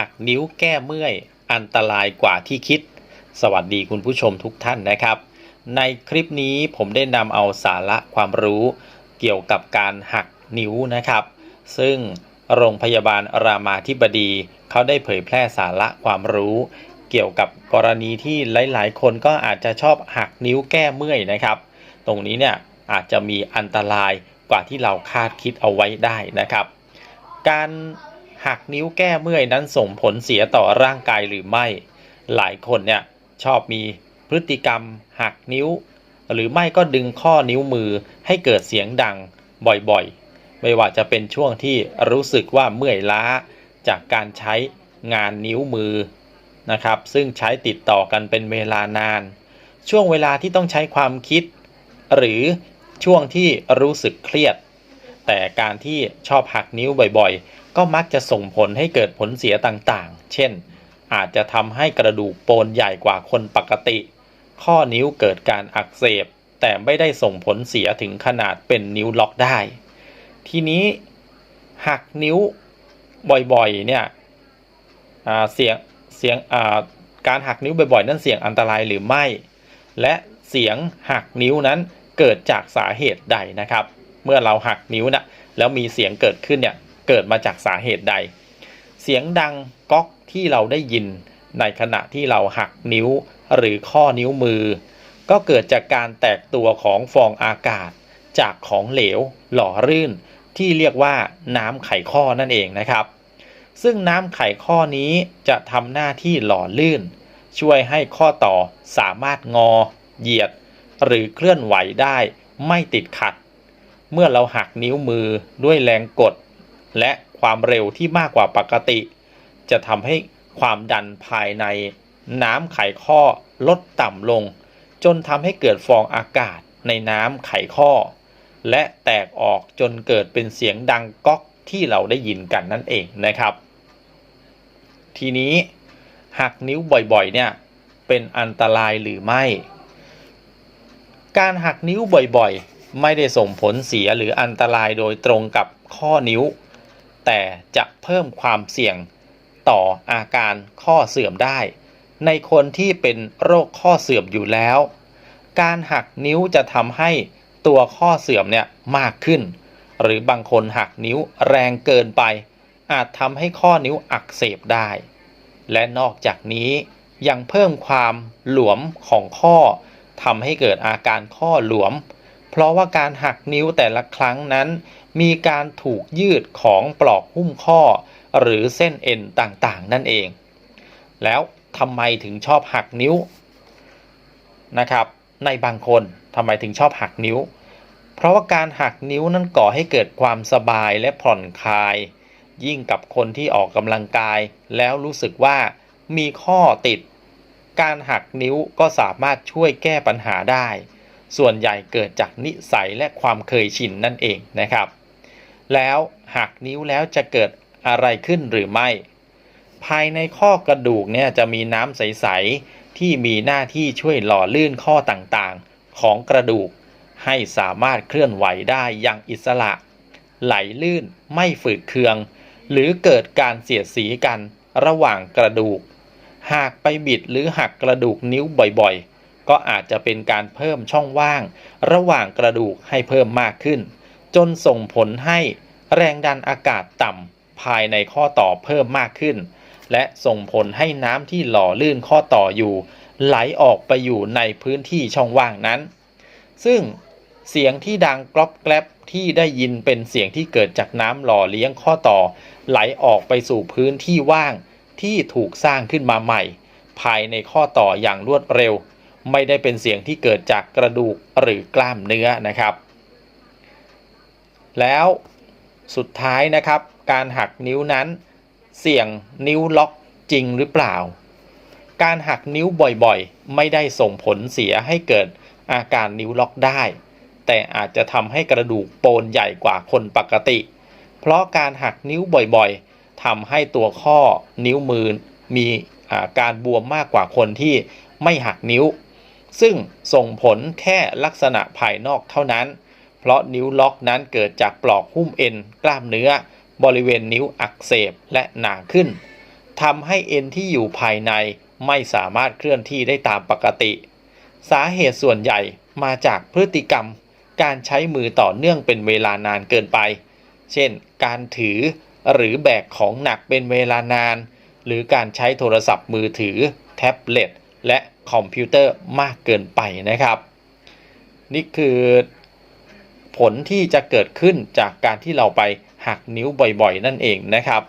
หักนิ้วแก้เมื่อยอันตรายกว่าที่คิด สวัสดีคุณผู้ชมทุกท่านนะครับ ในคลิปนี้ผมได้นำเอาสาระความรู้เกี่ยวกับการหักนิ้วนะครับ ซึ่งโรงพยาบาลรามาธิบดี เขาได้เผยแพร่สาระความรู้ เกี่ยวกับกรณีที่หลาย ๆ คนก็อาจจะชอบหักนิ้วแก้เมื่อยนะครับ ตรงนี้เนี่ยอาจจะมีอันตรายกว่าที่เราคาดคิดเอาไว้ได้นะครับ การ หักนิ้วแก้เมื่อยนั้นส่งผลเสียต่อร่างกายหรือไม่ หลายคนเนี่ยชอบมีพฤติกรรม หักนิ้ว หรือไม่ก็ดึงข้อนิ้วมือให้เกิดเสียงดังบ่อยๆ ไม่ว่าจะเป็นช่วงที่รู้สึกว่าเมื่อยล้าจากการใช้งานนิ้วมือนะครับ ซึ่งใช้ติดต่อกันเป็นเวลานาน ช่วงเวลาที่ต้องใช้ความคิด หรือช่วงที่รู้สึกเครียด แต่การที่ชอบหักนิ้วบ่อยๆ ก็มักจะส่งผลให้เกิดผลเสียต่างๆ เช่น อาจจะทำให้กระดูกโปนใหญ่กว่าคนปกติ ข้อนิ้วเกิดการอักเสบ แต่ไม่ได้ส่งผลเสียถึงขนาดเป็นนิ้วล็อกได้ ทีนี้หักนิ้วบ่อยๆ เนี่ยเสียงเสียงการหักนิ้วบ่อยๆ นั้นเสี่ยงอันตรายหรือไม่ และเสียงหักนิ้วนั้นเกิดจากสาเหตุใดนะครับ มื่อเราหักนิ้วนะแล้วมีเสียงเกิดขึ้นเนี่ยเกิดมาจากสาเหตุใด เสียงดังก๊อกที่เราได้ยินในขณะที่เราหักนิ้วหรือข้อนิ้วมือ ก็เกิดจากการแตกตัวของฟองอากาศ จากของเหลว หล่อรื่น ที่เรียกว่าน้ำไขข้อนั่นเองนะครับ ซึ่งน้ำไขข้อนี้จะทำหน้าที่หล่อลื่น ช่วยให้ข้อต่อสามารถงอ เหยียด หรือเคลื่อนไหวได้ไม่ติดขัด เมื่อเราหักนิ้วมือด้วยแรงกด และความเร็วที่มากกว่าปกติ จะทำให้ความดันภายใน น้ำไขข้อลดต่ำลง จนทำให้เกิดฟองอากาศในน้ำไขข้อ และแตกออกจนเกิดเป็นเสียงดังก๊อกที่เราได้ยินกันนั่นเองนะครับ ทีนี้หักนิ้วบ่อยๆเนี่ยเป็นอันตรายหรือไม่ การหักนิ้วบ่อยๆ ไม่ได้ส่งผลเสียหรืออันตรายโดยตรงกับข้อนิ้ว แต่จะเพิ่มความเสี่ยงต่ออาการข้อเสื่อมได้ ในคนที่เป็นโรคข้อเสื่อมอยู่แล้ว การหักนิ้วจะทำให้ตัวข้อเสื่อมเนี่ยมากขึ้น หรือบางคนหักนิ้วแรงเกินไป อาจทำให้ข้อนิ้วอักเสบได้ และนอกจากนี้ยังเพิ่มความหลวมของข้อทำให้เกิดอาการข้อหลวม เพราะว่าการหักนิ้วแต่ละครั้งนั้น มีการถูกยืดของปลอกหุ้มข้อ หรือเส้นเอ็นต่างๆ นั่นเอง แล้วทำไมถึงชอบหักนิ้วนะครับ ในบางคนทำไมถึงชอบหักนิ้ว เพราะว่าการหักนิ้วนั้นก่อให้เกิดความสบายและผ่อนคลาย ยิ่งกับคนที่ออกกำลังกาย แล้วรู้สึกว่ามีข้อติด การหักนิ้วก็สามารถช่วยแก้ปัญหาได้ ส่วนใหญ่เกิดจากนิสัยและความเคยชินนั่นเองนะครับ แล้วหักนิ้วแล้วจะเกิดอะไรขึ้นหรือไม่ ภายในข้อกระดูกเนี่ยจะมีน้ำใส ๆ ที่มีหน้าที่ช่วยหล่อลื่นข้อต่างๆ ของกระดูก ให้สามารถเคลื่อนไหวได้อย่างอิสระ ไหลลื่นไม่ฝืดเคือง หรือเกิดการเสียดสีกันระหว่างกระดูก หากไปบิดหรือหักกระดูกนิ้วบ่อยๆ ก็อาจจะเป็นการเพิ่มช่องว่าง ระหว่างกระดูกให้เพิ่มมากขึ้น จนส่งผลให้แรงดันอากาศต่ำภายในข้อต่อเพิ่มมากขึ้น และส่งผลให้น้ำที่หล่อลื่นข้อต่ออยู่ ไหลออกไปอยู่ในพื้นที่ช่องว่างนั้น ซึ่งเสียงที่ดังกรอบแกรบที่ได้ยินเป็นเสียงที่เกิดจากน้ำหล่อเลี้ยงข้อต่อ ไหลออกไปสู่พื้นที่ว่างที่ถูกสร้างขึ้นมาใหม่ ภายในข้อต่ออย่างรวดเร็ว ไม่ได้เป็นเสียงที่เกิดจากกระดูกหรือกล้ามเนื้อนะครับ แล้วสุดท้ายนะครับ การหักนิ้วนั้น เสี่ยงนิ้วล็อกจริงหรือเปล่า การหักนิ้วบ่อยๆ ไม่ได้ส่งผลเสียให้เกิดอาการนิ้วล็อกได้ แต่อาจจะทำให้กระดูกโปนใหญ่กว่าคนปกติ เพราะการหักนิ้วบ่อยๆทำให้ตัวข้อนิ้วมือมีอาการบวมมากกว่าคนที่ไม่หักนิ้ว ซึ่งส่งผลแค่ลักษณะภายนอกเท่านั้น เพราะนิ้วล็อกนั้นเกิดจากปลอกหุ้มเอ็นกล้ามเนื้อ บริเวณนิ้วอักเสบและหนาขึ้นทำให้เอ็นที่อยู่ภายในไม่สามารถเคลื่อนที่ได้ตามปกติ สาเหตุส่วนใหญ่มาจากพฤติกรรม การใช้มือต่อเนื่องเป็นเวลานานเกินไป เช่น การถือหรือแบกของหนักเป็นเวลานาน หรือการใช้โทรศัพท์มือถือ แท็บเล็ต และคอมพิวเตอร์มากเกินไปนะครับ นี่คือผลที่จะเกิดขึ้นจากการที่เราไปหักนิ้วบ่อยๆ นั่นเองนะครับ